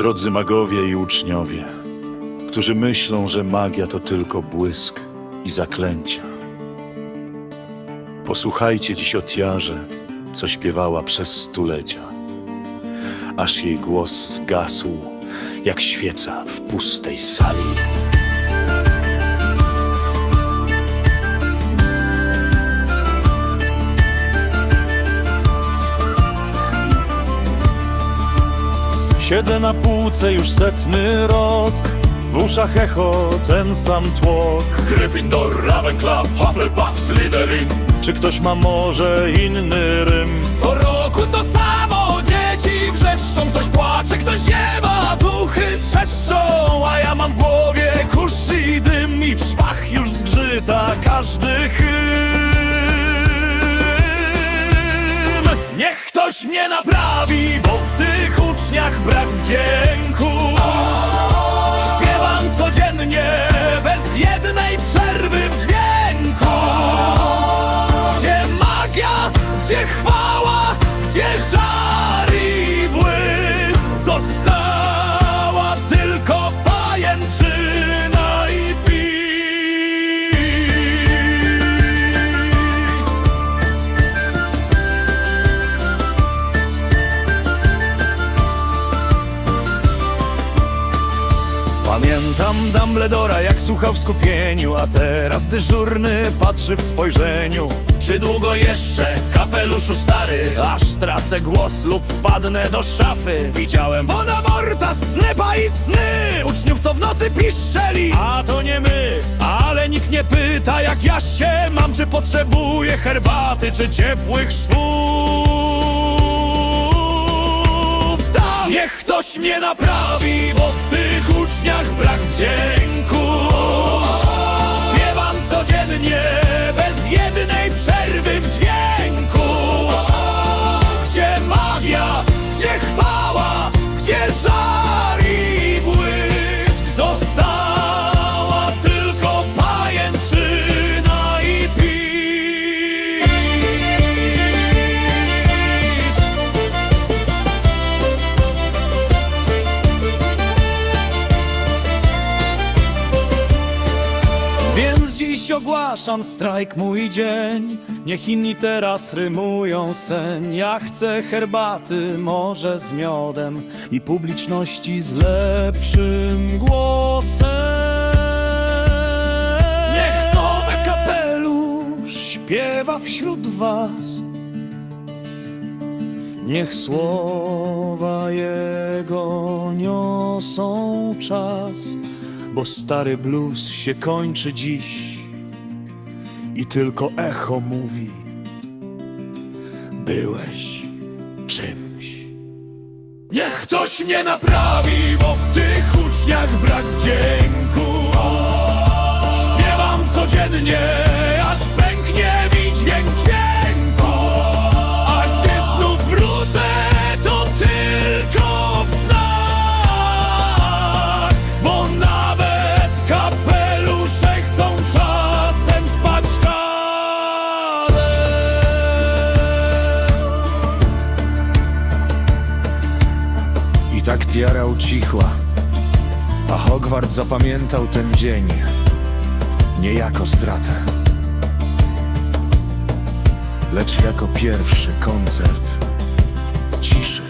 Drodzy magowie i uczniowie, którzy myślą, że magia to tylko błysk i zaklęcia. Posłuchajcie dziś o tiarze, co śpiewała przez stulecia, aż jej głos zgasł jak świeca w pustej sali. Siedzę na półce już setny rok. W uszach echo, ten sam tłok. Gryffindor, Ravenclaw, Hufflepuff, Slytherin. Czy ktoś ma może inny rym? Co roku to samo, dzieci wrzeszczą. Ktoś płacze, ktoś ma, duchy trzeszczą. A ja mam w głowie kurz i dym I w szwach już zgrzyta każdy hymn. Niech ktoś mnie naprawi, bo uczniach brak wdzięku. Śpiewam codziennie, bez jednej przerwy Pamiętam Dumbledora jak słuchał w skupieniu A teraz dyżurny patrzy w spojrzeniu. Czy długo jeszcze, kapeluszu stary? Aż tracę głos lub wpadnę do szafy. Widziałem Bonamorta, Snape'a i sny. Uczniów co w nocy piszczeli. A to nie my, ale nikt nie pyta jak ja się mam. Czy potrzebuję herbaty, czy ciepłych szwów Niech ktoś mnie naprawi, bo w tych uczniach brak wdzięku. Śpiewam codziennie, bez jednej przerwy w dźwięku. Gdzie magia, ogłaszam strajk mój dzień. Niech inni teraz rymują sen. Ja chcę herbaty, może z miodem I publiczności z lepszym głosem. Niech nowy kapelusz śpiewa wśród was. Niech słowa jego niosą czas, bo stary blues się kończy dziś i tylko echo mówi: Byłeś czymś. Niech ktoś mnie naprawi, bo w tych uczniach brak wdzięku. Śpiewam codziennie, Tiara ucichła, a Hogwart zapamiętał ten dzień nie jako stratę, lecz jako pierwszy koncert ciszy.